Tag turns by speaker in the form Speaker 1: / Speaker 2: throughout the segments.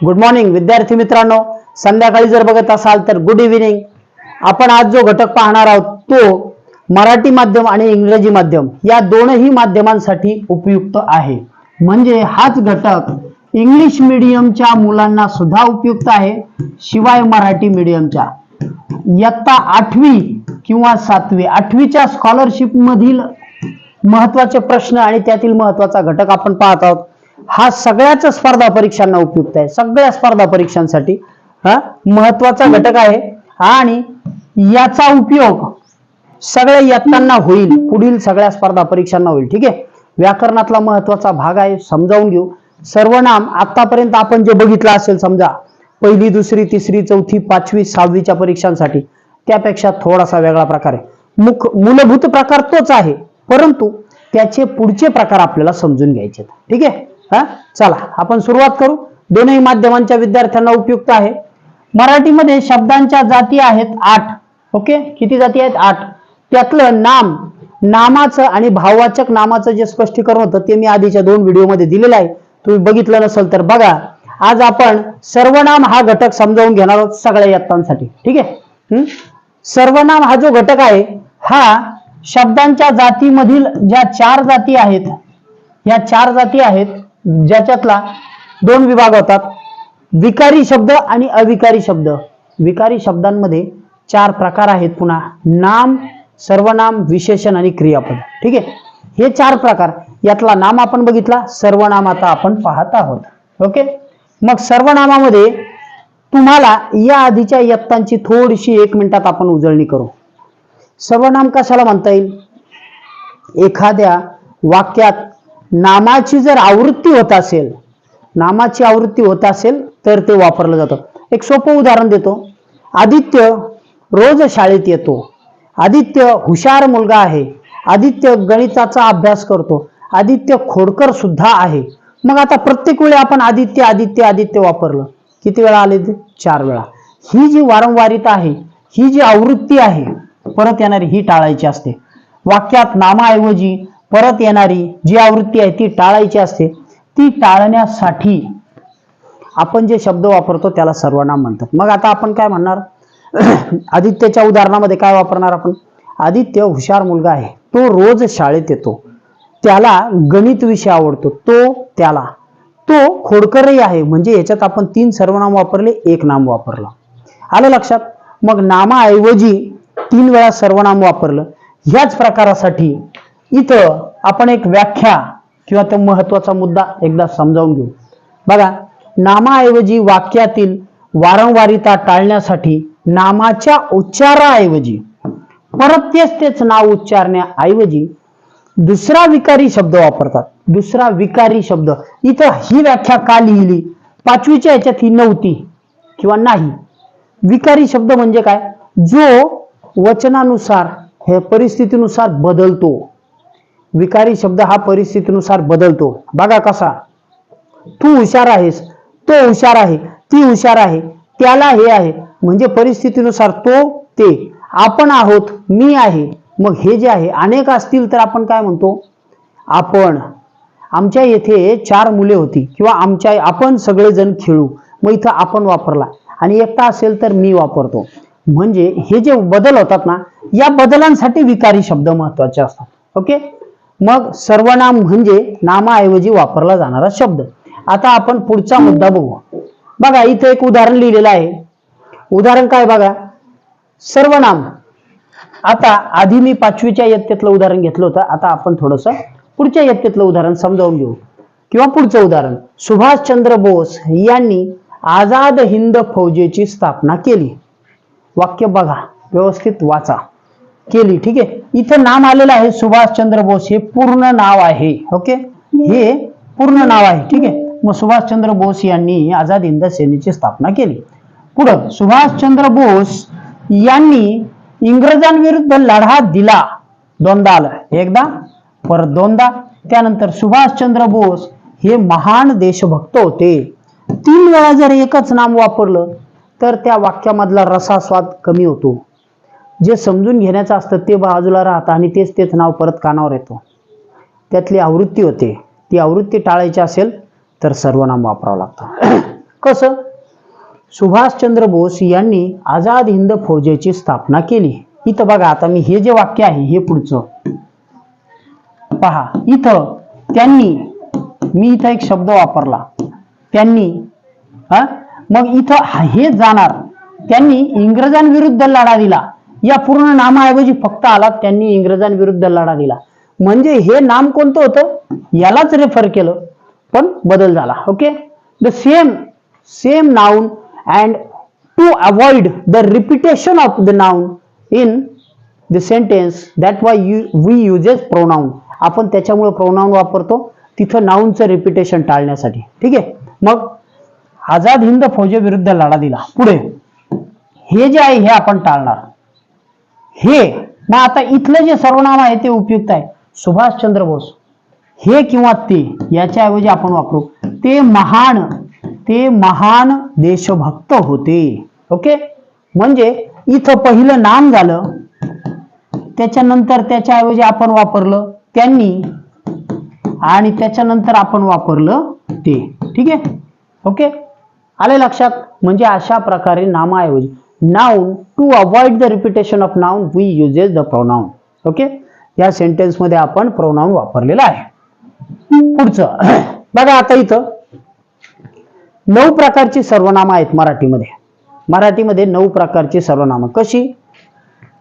Speaker 1: Good morning विद्यार्थी मित्रांनो. संध्याकाळी जर बघत असाल तर गुड इव्हिनिंग आपण आज जो घटक पाहणार आहोत तो मराठी माध्यम आणि इंग्रजी माध्यम या दोनही माध्यमांसाठी उपयुक्त आहे. म्हणजे हाच घटक इंग्लिश मिडियमच्या मुलांना सुद्धा उपयुक्त आहे शिवाय मराठी मिडियमच्या इयत्ता आठवी किंवा सातवी आठवीच्या स्कॉलरशिप मधील महत्त्वाचे प्रश्न आणि त्यातील महत्त्वाचा घटक आपण पाहत आहोत. हा सगळ्याच स्पर्धा परीक्षांना उपयुक्त आहे. सगळ्या स्पर्धा परीक्षांसाठी हा महत्त्वाचा घटक आहे. आणि याचा उपयोग सगळ्या इयत्तांना होईल. पुढील सगळ्या स्पर्धा परीक्षांना होईल. ठीक आहे? व्याकरणातला महत्त्वाचा भाग आहे समजावून घेऊ. सर्वनाम आतापर्यंत आपण जे बघितलं असेल समजा पहिली दुसरी तिसरी चौथी पाचवी सहावीच्या परीक्षांसाठी त्यापेक्षा थोडासा वेगळा प्रकार आहे. मुख मूलभूत प्रकार तोच आहे परंतु त्याचे पुढचे प्रकार आपल्याला समजून घ्यायचे ठीक आहे? हा? चला आपण सुरुवात करू. दोनही माध्यमांच्या विद्यार्थ्यांना उपयुक्त आहे. मराठीमध्ये शब्दांच्या जाती आहेत आठ. ओके? किती जाती आहेत? आठ. त्यातलं नाम नामाचं आणि भाववाचक नामाचं जे स्पष्टीकरण होतं ते मी आधीच्या दोन व्हिडिओमध्ये दिलेलं आहे. तुम्ही बघितलं नसेल तर बघा. आज आपण सर्वनाम हा घटक समजावून घेणार आहोत सगळ्या यत्तांसाठी ठीक आहे? हम्म? सर्वनाम हा जो घटक आहे हा शब्दांच्या जातीमधील ज्या चार जाती आहेत या चार जाती आहेत ज्याच्यातला दोन विभाग होतात विकारी शब्द आणि अविकारी शब्द. विकारी शब्दांमध्ये चार प्रकार आहेत पुन्हा. नाम सर्वनाम विशेषण आणि क्रियापद. ठीक आहे? हे चार प्रकार. यातला नाम आपण बघितला सर्वनाम आता आपण पाहत आहोत. ओके? मग सर्वनामामध्ये तुम्हाला या आधीच्या यत्तांची थोडीशी एक मिनिटात आपण उजळणी करू. सर्वनाम कशाला म्हणता येईल? एखाद्या वाक्यात नामाची जर आवृत्ती होत असेल नामाची आवृत्ती होत असेल तर ते वापरलं जातं. एक सोपं उदाहरण देतो. आदित्य रोज शाळेत येतो. आदित्य हुशार मुलगा आहे. आदित्य गणिताचा अभ्यास करतो. आदित्य खोडकर सुद्धा आहे. मग आता प्रत्येक वेळी आपण आदित्य आदित्य आदित्य वापरलं. किती वेळा आले ते? चार वेळा. ही जी वारंवारिता आहे ही जी आवृत्ती आहे परत येणारी ही टाळायची असते. वाक्यात नामाऐवजी परत येणारी जी आवृत्ती आहे ती टाळायची असते ती टाळण्यासाठी आपण जे शब्द वापरतो त्याला सर्वनाम म्हणतात. मग आता आपण काय म्हणणार? आदित्यच्या उदाहरणामध्ये काय वापरणार आपण? आदित्य हुशार मुलगा आहे. तो रोज शाळेत येतो. त्याला गणित विषय आवडतो. तो त्याला. तो खोडकरही आहे. म्हणजे याच्यात आपण तीन सर्वनाम वापरले एक नाम वापरलं. आलं लक्षात? मग नामाऐवजी तीन वेळा सर्वनाम वापरलं. ह्याच प्रकारासाठी इथं आपण एक व्याख्या किंवा तो महत्त्वाचा मुद्दा एकदा समजावून घेऊ. बघा नामाऐवजी वाक्यातील वारंवारिता टाळण्यासाठी नामाच्या उच्चाराऐवजी परत तेच तेच नाव उच्चारण्याऐवजी दुसरा विकारी शब्द वापरतात. दुसरा विकारी शब्द. इथं ही व्याख्या का लिहिली? पाचवीच्या याच्यात ही नव्हती किंवा नाही. विकारी शब्द म्हणजे काय? जो वचनानुसार हे परिस्थितीनुसार बदलतो. विकारी शब्द हा परिस्थितीनुसार बदलतो. बघा कसा. तू हुशार आहेस तो हुशार आहे ती हुशार आहे त्याला हे आहे. म्हणजे परिस्थितीनुसार तो ते. आपण आहोत मी आहे. मग हे जे आहे अनेक असतील तर आपण काय म्हणतो? आपण. आमच्या येथे चार मुले होती किंवा आमच्या आपण सगळेजण खेळू. मग इथं आपण वापरला. आणि एकटा असेल तर मी वापरतो. म्हणजे हे जे बदल होतात ना या बदलांसाठी विकारी शब्द महत्त्वाचे असतात. ओके? मग सर्वनाम म्हणजे नामाऐवजी वापरला जाणारा शब्द. आता आपण पुढचा मुद्दा बघू. बघा इथं एक उदाहरण लिहिलेलं आहे. उदाहरण काय बघा? सर्वनाम. आता आधी मी पाचवीच्या इयत्तेतलं उदाहरण घेतलं होतं. आता आपण थोडस पुढच्या इयत्तेतलं उदाहरण समजावून घेऊ. किंवा पुढचं उदाहरण. सुभाषचंद्र बोस यांनी आझाद हिंद फौजेची स्थापना केली. वाक्य बघा. व्यवस्थित वाचा. केली ठीक आहे? इथं नाम आलेलं आहे सुभाषचंद्र बोस. हे पूर्ण नाव आहे ओके? हे पूर्ण नाव आहे ठीक आहे? मग सुभाषचंद्र बोस यांनी आझाद हिंद सेनेची स्थापना केली. पुढं सुभाषचंद्र बोस यांनी इंग्रजांविरुद्ध लढा दिला. दोनदा आलं. एकदा परत दोनदा. त्यानंतर सुभाषचंद्र बोस हे महान देशभक्त होते. तीन वेळा जर एकच नाम वापरलं तर त्या वाक्यामधला रसास्वाद कमी होतो. जे समजून घेण्याचं असतं ते बाजूला राहतं आणि तेच तेच नाव परत कानावर येतो. त्यातली आवृत्ती होते. ती आवृत्ती टाळायची असेल तर सर्वनाम वापरावं लागतं. कसं? सुभाषचंद्र बोस यांनी आझाद हिंद फौजेची स्थापना केली. इथं बघा आता मी हे जे वाक्य आहे हे पुढचं. पहा इथं त्यांनी मी इथं एक शब्द वापरला. त्यांनी हा? मग इथं हे जाणार. त्यांनी इंग्रजांविरुद्ध लढा दिला. या पूर्ण नामाऐवजी फक्त आला त्यांनी इंग्रजांविरुद्ध लढा दिला. म्हणजे हे नाम कोणतं होतं? यालाच रेफर केलं. पण बदल झाला. Okay the same same noun and to avoid the repetition of the noun in the sentence that why you we uses pronoun आपण त्याच्यामुळे प्रोनाऊन वापरतो. तिथं नाऊनचं रिपिटेशन टाळण्यासाठी. ठीक आहे? मग आझाद हिंद फौजेविरुद्ध लढा दिला. पुढे. हे जे आहे हे आपण टाळणार. हे मग आता इथलं जे सर्वनाम आहे ते उपयुक्त आहे. सुभाषचंद्र बोस. हे किंवा ते याच्याऐवजी आपण वापरू. ते महान ते महान देशभक्त होते. ओके? म्हणजे इथं पहिलं नाम झालं. त्याच्यानंतर त्याच्याऐवजी आपण वापरलं त्यांनी. आणि त्याच्यानंतर आपण वापरलं ते. ठीक आहे? ओके? आले लक्षात? म्हणजे अशा प्रकारे नामाऐवजी. Noun to avoid the repetition of noun we uses the pronoun. Okay या सेंटेन्समध्ये आपण प्रोनाऊन वापरलेला आहे. पुढचं. बघा आता इथं. नऊ प्रकारची सर्वनामं आहेत मराठीमध्ये. मराठीमध्ये नऊ प्रकारची सर्वनामं. कशी?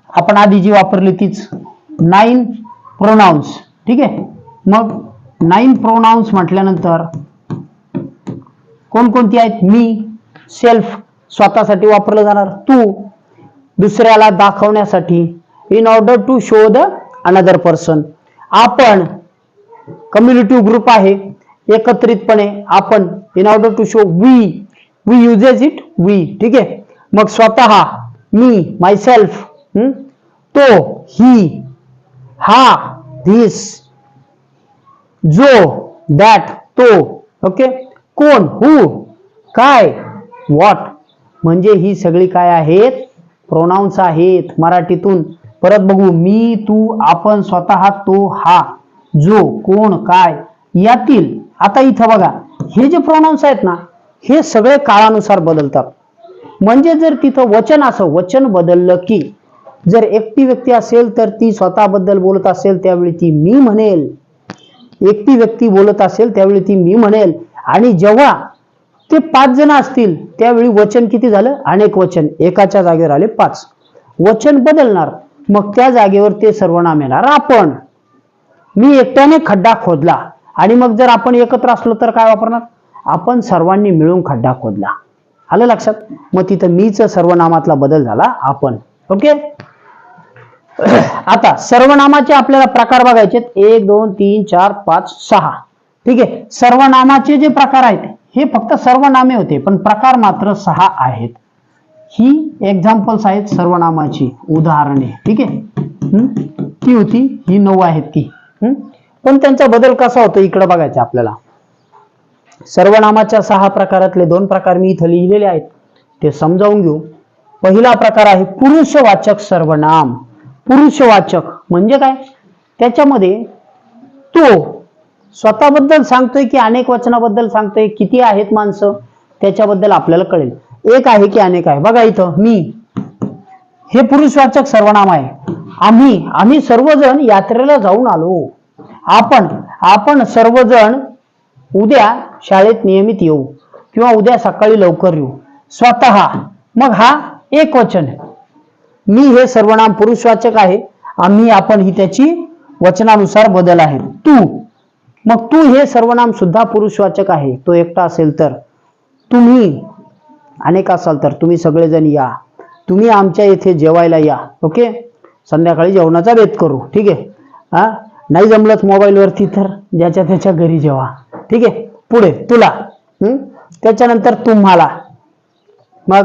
Speaker 1: आपण आधी जी वापरली तीच. नाईन प्रोनाऊन्स ठीक आहे? मग नाईन प्रोनाऊन्स म्हटल्यानंतर कोणकोणती आहेत? मी सेल्फ स्वतःसाठी वापरलं जाणार. तू दुसऱ्याला दाखवण्यासाठी in order to show the another person आपण कम्युनिटी ग्रुप आहे. एकत्रितपणे आपण in order to show we we uses it we ठीक आहे? मग स्वतः मी मायसेल्फ तो ही हा धिस जो दॅट तो. ओके कोण? हु काय? व्हॉट म्हणजे ही सगळी काय आहेत? प्रोनाऊन्स आहेत. मराठीतून. परत बघू. मी तू आपण स्वतः तो हा जो कोण काय यातील. आता इथं बघा. हे जे प्रोनाऊन्स आहेत ना हे सगळे काळानुसार बदलतात. म्हणजे जर तिथं वचन असं वचन बदललं की जर एकटी व्यक्ती असेल तर ती स्वतःबद्दल बोलत असेल त्यावेळी ती मी म्हणेल. एकटी व्यक्ती बोलत असेल त्यावेळी ती मी म्हणेल. आणि जेव्हा ते पाच जण असतील त्यावेळी वचन किती झालं? अनेक वचन. एकाच्या जागेवर आले पाच. वचन बदलणार. मग त्या जागेवर ते सर्वनाम येणार. आपण. मी एकट्याने खड्डा खोदला. आणि मग जर आपण एकत्र असलो तर काय वापरणार? आपण सर्वांनी मिळून खड्डा खोदला. आलं लक्षात? मग तिथं मीच सर्वनामातला बदल झाला. आपण. ओके? आता सर्वनामाचे आपल्याला प्रकार बघायचे एक दोन तीन चार पाच सहा. ठीक आहे? सर्वनामाचे जे प्रकार आहेत हे फक्त सर्वनामे होते पण प्रकार मात्र सहा आहेत. ही एक्झाम्पल्स आहेत सर्वनामाची उदाहरणे. ठीक आहे? हम्म? ती होती ही नऊ आहेत ती. पण त्यांचा बदल कसा होतो इकडं बघायचं आपल्याला? सर्वनामाच्या सहा प्रकारातले दोन प्रकार मी इथं लिहिलेले आहेत. ते समजावून घेऊ. पहिला प्रकार आहे पुरुषवाचक सर्वनाम. पुरुषवाचक म्हणजे काय? त्याच्यामध्ये तो स्वतःबद्दल सांगतोय की अनेक वचनाबद्दल सांगतोय? किती आहेत माणसं? त्याच्याबद्दल आपल्याला कळेल. एक आहे की अनेक आहे. बघा इथं मी. हे पुरुषवाचक सर्वनाम आहे. आम्ही आम्ही सर्वजण यात्रेला जाऊन आलो. आपण आपण सर्वजण उद्या शाळेत नियमित येऊ किंवा उद्या सकाळी लवकर येऊ. स्वतः. मग हा एक वचन आहे. मी हे सर्वनाम पुरुषवाचक आहे. आम्ही आपण ही त्याची वचनानुसार बदल आहे. तू. मग तू हे सर्वनाम सुद्धा पुरुषवाचक आहे. तो एकटा असेल तर तुम्ही अनेक असाल तर तुम्ही सगळेजण या. तुम्ही आमच्या इथे जेवायला या. ओके? संध्याकाळी जेवणाचा बेत करू. ठीक आहे? हा? नाही जमलंच मोबाईलवरती तर ज्याच्या त्याच्या घरी जेवा. ठीक आहे? पुढे तुला. हम्म? त्याच्यानंतर तुम्हाला. मग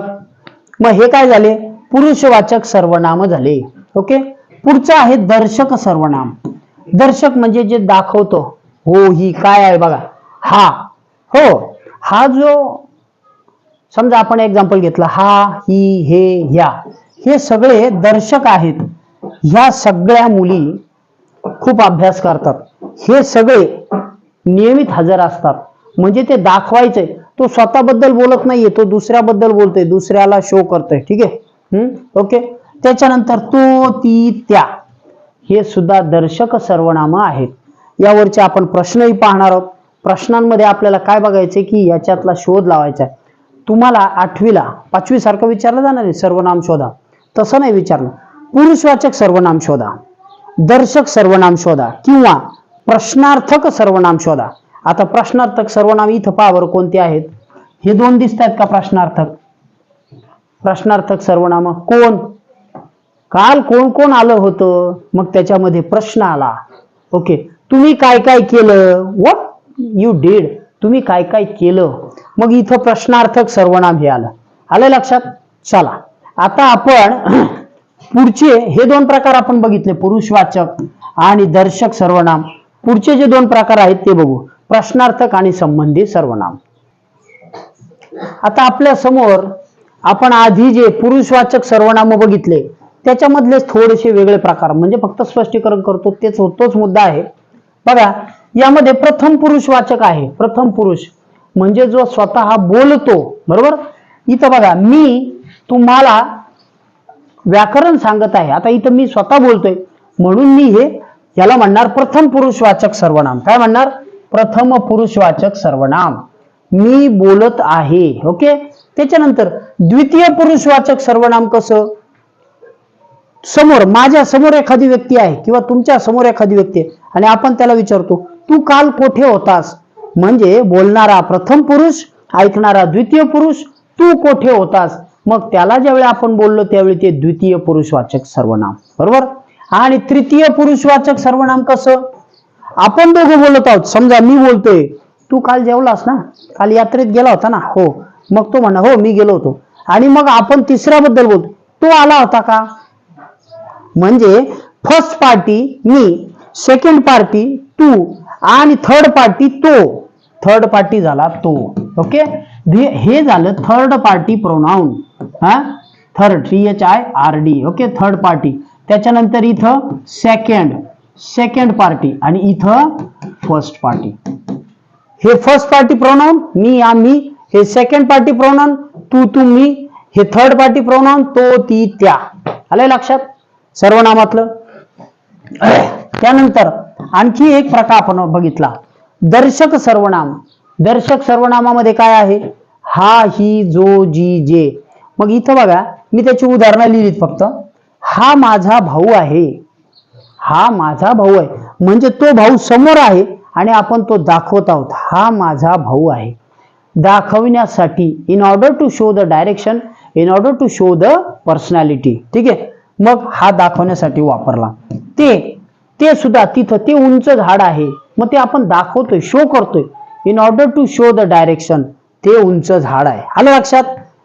Speaker 1: मग हे काय झाले? पुरुषवाचक सर्वनाम झाले. ओके? पुढचं आहे दर्शक सर्वनाम. दर्शक म्हणजे जे दाखवतो. हो ही काय आहे बघा. हा. हो हा जो समजा आपण एक्झाम्पल घेतलं हा ही हे ह्या. हे सगळे दर्शक आहेत. ह्या सगळ्या मुली खूप अभ्यास करतात. हे सगळे नियमित हजर असतात. म्हणजे ते दाखवायचंय तो स्वतःबद्दल बोलत नाहीये तो दुसऱ्याबद्दल बोलतोय दुसऱ्याला शो करतोय. ठीक आहे? हम्म ओके? त्याच्यानंतर तो ती त्या. हे सुद्धा दर्शक सर्वनाम आहेत. यावरचे आपण प्रश्नही पाहणार आहोत. प्रश्नांमध्ये आपल्याला काय बघायचे की याच्यातला शोध लावायचा आहे. तुम्हाला आठवीला पाचवी सारखं विचारलं जाणार आहे सर्वनाम शोधा. तसं नाही विचारलं पुरुषवाचक सर्वनाम शोधा. दर्शक सर्वनाम शोधा. किंवा प्रश्नार्थक सर्वनाम शोधा. आता प्रश्नार्थक सर्वनाम इथं पावर कोणते आहेत. हे दोन दिसत आहेत का प्रश्नार्थक? प्रश्नार्थक सर्वनाम कोण? काल कोण कोण आलं होतं? मग त्याच्यामध्ये प्रश्न आला. ओके. तुम्ही काय काय केलं? वॉट यू डीड तुम्ही काय काय केलं? मग इथं प्रश्नार्थक सर्वनाम हे आलं आलं लक्षात? चला. आता आपण पुढचे हे दोन प्रकार आपण बघितले पुरुषवाचक आणि दर्शक सर्वनाम. पुढचे जे दोन प्रकार आहेत ते बघू. प्रश्नार्थक आणि संबंधी सर्वनाम. आता आपल्यासमोर आपण आधी जे पुरुषवाचक सर्वनाम बघितले त्याच्यामधलेच थोडेसे वेगळे प्रकार. म्हणजे फक्त स्पष्टीकरण करतो तेच तोच मुद्दा आहे. बघा यामध्ये प्रथम पुरुषवाचक आहे. प्रथम पुरुष. म्हणजे जो स्वतः बोलतो बरोबर? इथं बघा मी तुम्हाला व्याकरण सांगत आहे. आता इथं मी स्वतः बोलतोय. म्हणून मी हे याला म्हणणार प्रथम पुरुषवाचक सर्वनाम. काय म्हणणार? प्रथम पुरुषवाचक सर्वनाम. मी बोलत आहे. ओके? त्याच्यानंतर द्वितीय पुरुषवाचक सर्वनाम कसं? समोर माझ्यासमोर एखादी व्यक्ती आहे किंवा तुमच्यासमोर एखादी व्यक्ती आहे. आणि आपण त्याला विचारतो तू काल कोठे होतास? म्हणजे बोलणारा प्रथम पुरुष ऐकणारा द्वितीय पुरुष तू कोठे होतास? मग त्याला ज्यावेळी आपण बोललो त्यावेळी ते द्वितीय पुरुषवाचक सर्वनाम. बरोबर? आणि तृतीय पुरुषवाचक सर्वनाम कसं? आपण दोघं बोलत आहोत. समजा मी बोलतोय तू काल जेवलास ना? काल यात्रेत गेला होता ना? हो. मग तो म्हणा हो मी गेलो होतो. आणि मग आपण तिसऱ्याबद्दल बोलतो तो आला होता का? म्हणजे फर्स्ट पार्टी मी सेकंड पार्टी तू आणि थर्ड पार्टी तो. थर्ड पार्टी झाला तो. ओके हे झालं थर्ड पार्टी प्रोनाऊन हा third T H I R D okay third party त्याच्यानंतर इथं सेकंड सेकंड पार्टी आणि इथं फर्स्ट पार्टी हे फर्स्ट पार्टी प्रोनाऊन मी आम्ही हे सेकंड पार्टी प्रोनाऊन तू तुम्ही हे थर्ड पार्टी प्रोनाऊन तो ती त्या. आलंय लक्षात? सर्वनामातलं? त्यानंतर आणखी एक प्रकार आपण बघितला. दर्शक सर्वनाम. दर्शक सर्वनामामध्ये काय आहे? हा ही जो जी जे. मग इथं बघा मी त्याची उदाहरणं लिहिलीत फक्त. हा माझा भाऊ आहे. हा माझा भाऊ आहे. म्हणजे तो भाऊ समोर आहे आणि आपण तो दाखवत आहोत. हा माझा भाऊ आहे. दाखवण्यासाठी in order to show the direction in order to show the personality ठीक आहे? मग हा दाखवण्यासाठी वापरला. ते ते सुद्धा तिथं ते उंच झाड आहे. मग ते आपण दाखवतोय शो करतोय. In order to show the direction ते उंच झाड आहे. आलं लक्षात?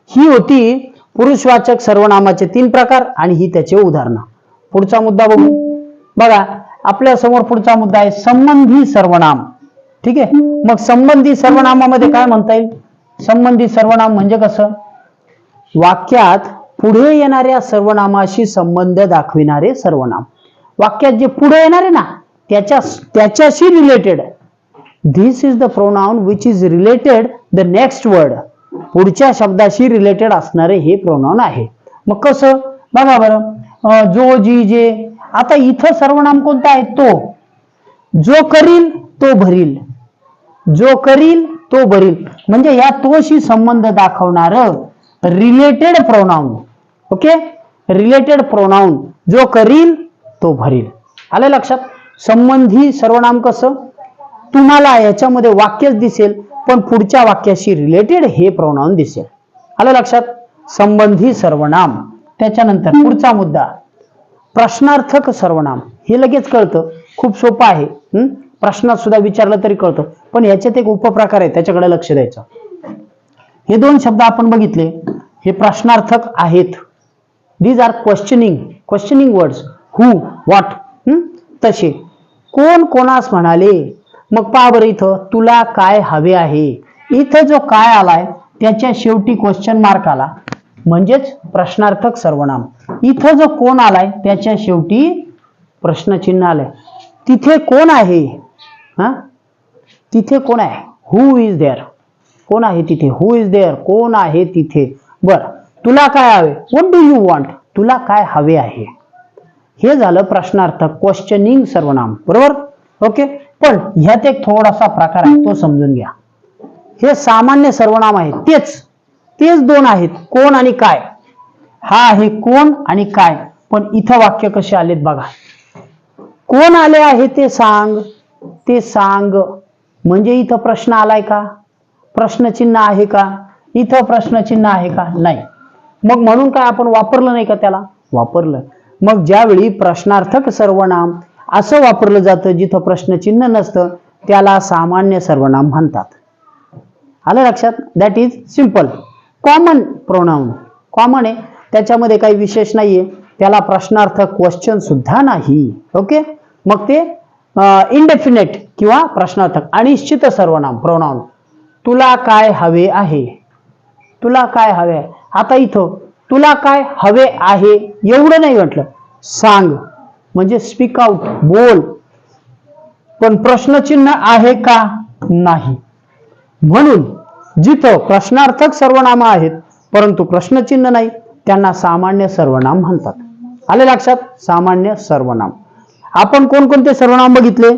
Speaker 1: ही होती पुरुषवाचक सर्वनामाचे तीन प्रकार आणि ही त्याचे उदाहरणं. पुढचा मुद्दा बघू. बघा आपल्यासमोर पुढचा मुद्दा आहे संबंधी सर्वनाम. ठीक आहे? मग संबंधी सर्वनामामध्ये काय म्हणता येईल? संबंधी सर्वनाम म्हणजे कसं? वाक्यात पुढे येणाऱ्या सर्वनामाशी संबंध दाखविणारे सर्वनाम. वाक्यात जे पुढे येणार आहे ना त्याच्या त्याच्याशी related this is the pronoun which is related the next word पुढच्या शब्दाशी रिलेटेड असणारे हे प्रोनाउन आहे. मग कसं? बघा बरं. जो जी जे आता इथं सर्वनाम कोणता आहे? तो. जो करील तो भरील. जो करील तो भरील. म्हणजे या तोशी संबंध दाखवणार related pronoun okay related pronoun जो करील तो भरील. आलं लक्षात? संबंधी सर्वनाम कसं? तुम्हाला याच्यामध्ये वाक्यच दिसेल पण पुढच्या वाक्याशी रिलेटेड हे प्रोनाऊन दिसेल. आलं लक्षात? संबंधी सर्वनाम. त्याच्यानंतर पुढचा मुद्दा. प्रश्नार्थक सर्वनाम. हे लगेच कळतं. खूप सोपं आहे. प्रश्नात सुद्धा विचारलं तरी कळतं. पण याच्यात एक उपप्रकार आहे. त्याच्याकडे लक्ष द्यायचं. हे दोन शब्द आपण बघितले. हे प्रश्नार्थक आहेत. These are questioning questioning words who what तसे. कोण कोणास म्हणाले मग पहा बरं इथं तुला काय हवे आहे? इथं जो काय आलाय त्याच्या शेवटी क्वेश्चन मार्क आला. म्हणजेच प्रश्नार्थक सर्वनाम. इथं जो कोण आलाय त्याच्या शेवटी प्रश्नचिन्ह आलंय. तिथे कोण आहे? हा? तिथे कोण आहे? हु इज देअर कोण आहे तिथे? हु इज देअर कोण आहे तिथे? बर. तुला काय हवे? वॉट डू यू वॉन्ट तुला काय हवे आहे? हे झालं प्रश्नार्थ क्वेश्चनिंग सर्वनाम. बरोबर? ओके पण ह्यात एक थोडासा प्रकार आहे तो समजून घ्या. हे सामान्य सर्वनाम आहे तेच. तेच दोन आहेत कोण आणि काय. हा आहे कोण आणि काय. पण इथं वाक्य कसे आलेत बघा. कोण आले आहे ते सांग. ते सांग. म्हणजे इथं प्रश्न आलाय का? प्रश्नचिन्ह आहे का? इथं प्रश्नचिन्ह आहे का? नाही. मग म्हणून काय आपण वापरलं नाही का त्याला? वापरलं. मग ज्यावेळी प्रश्नार्थक सर्वनाम असं वापरलं जातं जिथं प्रश्नचिन्ह नसतं त्याला सामान्य सर्वनाम म्हणतात. आलं लक्षात? That is simple common pronoun common आहे. त्याच्यामध्ये काही विशेष नाहीये. त्याला प्रश्नार्थक क्वेश्चन सुद्धा नाही. ओके मग ते इनडेफिनेट किंवा प्रश्नार्थक अनिश्चित सर्वनाम प्रोनाऊन तुला काय हवे आहे? तुला काय हवे आहे? आता इथं तुला काय हवे आहे? एवढं नाही म्हटलं. सांग. म्हणजे स्पीक आउट बोल. पण प्रश्नचिन्ह आहे का? नाही. म्हणून जिथं प्रश्नार्थक सर्वनाम आहेत परंतु प्रश्नचिन्ह नाही त्यांना सामान्य सर्वनाम म्हणतात. आले लक्षात? सामान्य सर्वनाम. आपण कोणकोणते सर्वनाम बघितले?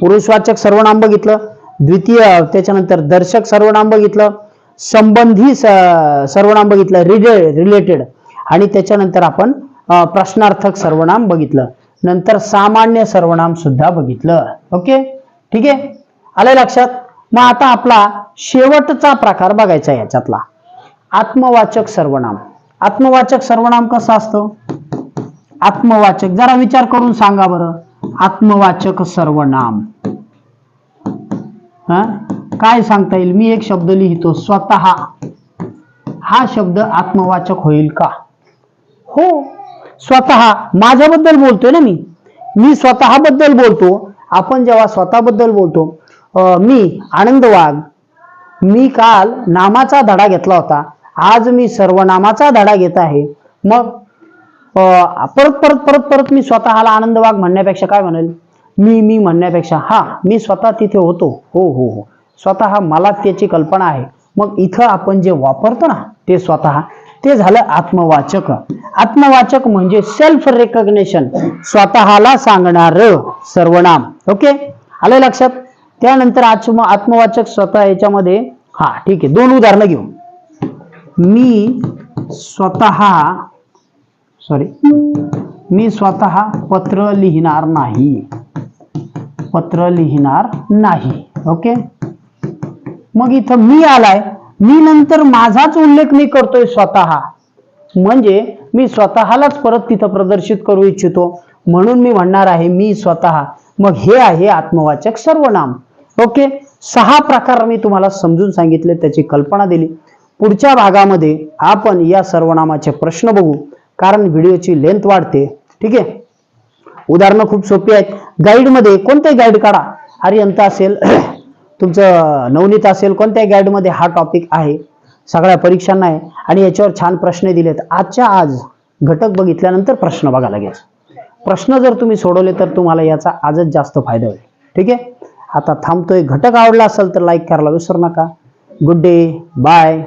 Speaker 1: पुरुषवाचक सर्वनाम बघितलं. द्वितीय त्याच्यानंतर दर्शक सर्वनाम बघितलं. संबंधी स- सर्वनाम बघितलं रिले रिलेटेड आणि त्याच्यानंतर आपण प्रश्नार्थक सर्वनाम बघितलं. नंतर सामान्य सर्वनाम सुद्धा बघितलं. ओके? ठीक आहे? आलं लक्षात? मग आता आपला शेवटचा प्रकार बघायचा याच्यातला. आत्मवाचक सर्वनाम. आत्मवाचक सर्वनाम कसं असतं? आत्मवाचक. जरा विचार करून सांगा बरं. आत्मवाचक सर्वनाम. हा? काय सांगता येईल? मी एक शब्द लिहितो स्वतः. हा शब्द आत्मवाचक होईल का? हो स्वतः. माझ्याबद्दल बोलतोय ना मी. मी स्वतःबद्दल बोलतो. आपण जेव्हा स्वतःबद्दल बोलतो मी आनंद वाघ मी काल नामाचा धडा घेतला होता. आज मी सर्वनामाचा धडा घेत आहे. मग अं, परत परत परत परत मी स्वतःला आनंद वाघ म्हणण्यापेक्षा काय म्हणेल? मी मी म्हणण्यापेक्षा हा मी स्वतः तिथे होतो. हो हो हो. स्वतः मला त्याची कल्पना आहे. मग इथं आपण जे वापरतो ना ते स्वतः ते झालं आत्मवाचक. आत्मवाचक म्हणजे सेल्फ रेकग्नेशन स्वतःला सांगणार सर्वनाम. ओके? आलं लक्षात? त्यानंतर आत्म आत्मवाचक स्वतः याच्यामध्ये हा ठीक आहे दोन उदाहरणं घेऊ. मी स्वतः सॉरी मी स्वतः पत्र लिहिणार नाही. पत्र लिहिणार नाही. ओके? मग इथं मी आलाय मी नंतर माझाच उल्लेख मी करतोय स्वतः. म्हणजे मी स्वतःलाच परत तिथं प्रदर्शित करू इच्छितो. म्हणून मी म्हणणार आहे मी स्वतः. मग हे आहे आत्मवाचक सर्वनाम. ओके? सहा प्रकार मी तुम्हाला समजून सांगितले त्याची कल्पना दिली. पुढच्या भागामध्ये आपण या सर्वनामाचे प्रश्न बघू कारण व्हिडिओची लेंथ वाढते. ठीक आहे? उदाहरणं खूप सोपी आहेत. गाईडमध्ये कोणते गाईड काढा? आर्यंत असेल तुमचं नवनीत असेल कोणत्या गाईडमध्ये हा टॉपिक आहे. सगळ्या परीक्षांना आहे. आणि याच्यावर छान प्रश्न दिलेत. आजच्या आज घटक बघितल्यानंतर प्रश्न बघा लागेल प्रश्न जर तुम्ही सोडवले तर तुम्हाला याचा आजच जास्त फायदा होईल. ठीक आहे? आता थांबतोय. घटक आवडला असेल तर लाईक करायला विसरू नका. Good day bye